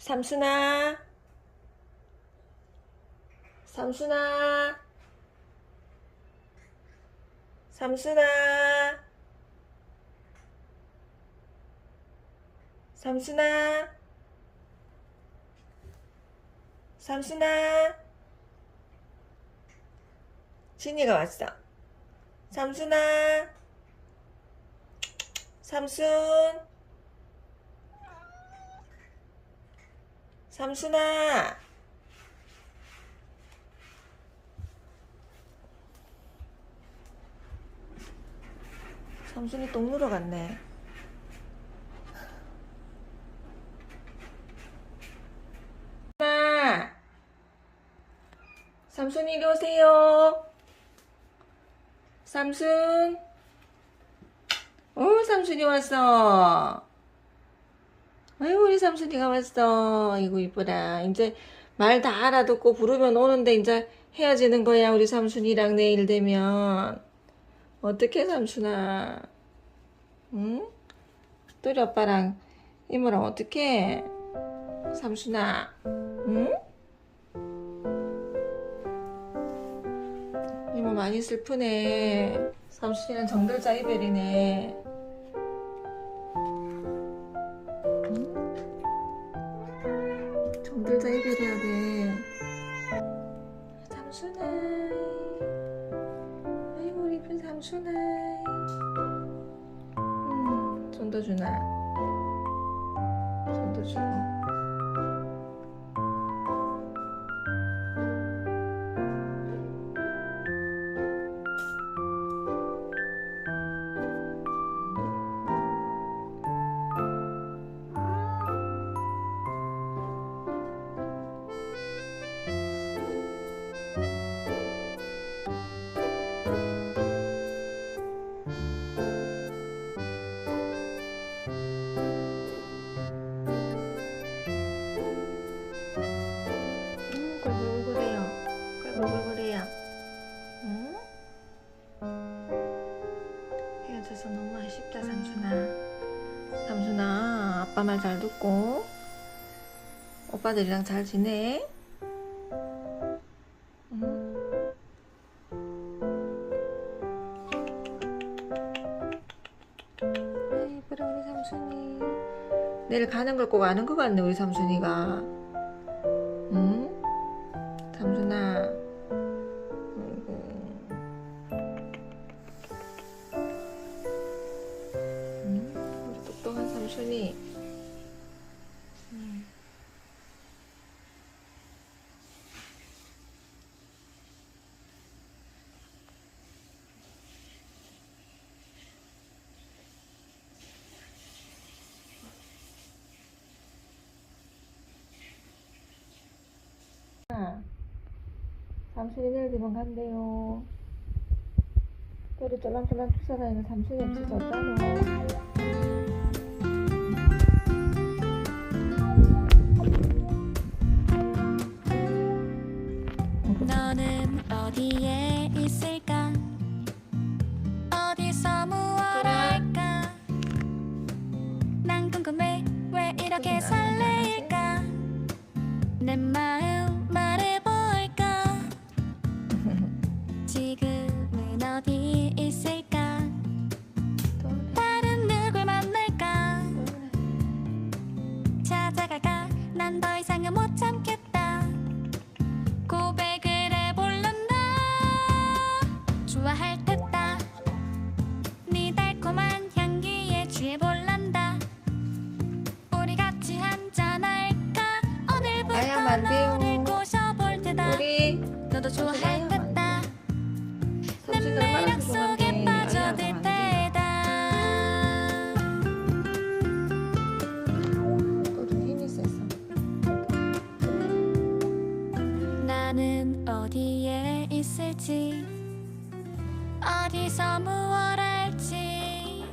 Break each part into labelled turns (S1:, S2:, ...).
S1: 삼순아. 삼순아. 삼순아. 삼순아. 삼순아. 진이가 왔어. 삼순아. 삼순. 삼순아. 삼순이 똥 누러 갔네. 엄마. 삼순 이리 오세요. 삼순. 오, 삼순이 왔어. 아이고, 우리 삼순이가 왔어. 아이고, 이쁘라. 이제 말 다 알아듣고 부르면 오는데 이제 헤어지는 거야, 우리 삼순이랑 내일 되면. 어떻게 삼순아? 응? 또리 오빠랑 이모랑 어떻게? 삼순아, 응? 이모 많이 슬프네. 삼순이는 정들자 이별이네. 삼순아. 음, 손도 주나. 손도 주고. 음, 꿀꿀꿀해요. 꿀꿀꿀해요. 응? 헤어져서 너무 아쉽다, 삼순아. 삼순아, 아빠 말 잘 듣고, 오빠들이랑 잘 지내? 내일 가는 걸 꼭 아는 것 같네, 우리 삼순이가. 삼순이 내일 되면 간대요. 또리 쫄랑쫄랑 쫓아다니는 삼순이 없어졌잖아.
S2: 난 더 이상은 못 참겠다. 고백을 해볼란다. 좋아할 듯다. 네 달콤한 향기에 취해볼란다. 우리 같이 한잔할까? 오늘부터
S1: 안 돼요.
S2: 너를 꼬셔볼 테다.
S1: 우리
S2: 너도 좋아할 듯다. 내 매력 속에 어디서 무얼 할지?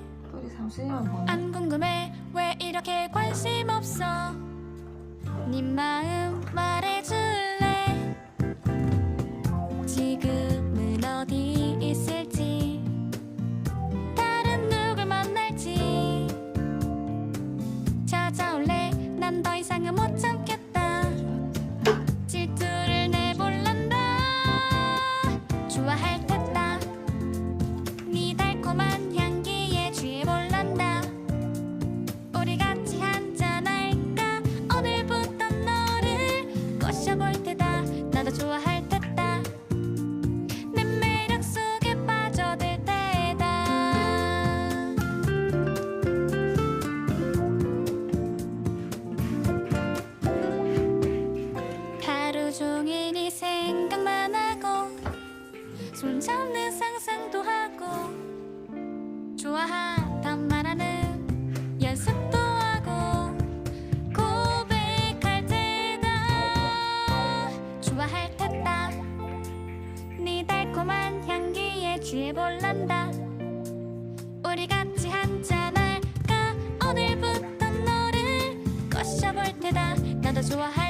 S1: 삼순이만 보네.
S2: 안 궁금해. 왜 이렇게 관심 없어? 네 마음 말해줄 손잡는 상상도 하고 좋아하단 말하는 연습도 하고 고백할 때다 좋아할 텐다. 네 달콤한 향기에 취해 볼란다. 우리 같이 한잔 할까? 오늘부터 너를 꼬셔볼 테다. 나도 좋아할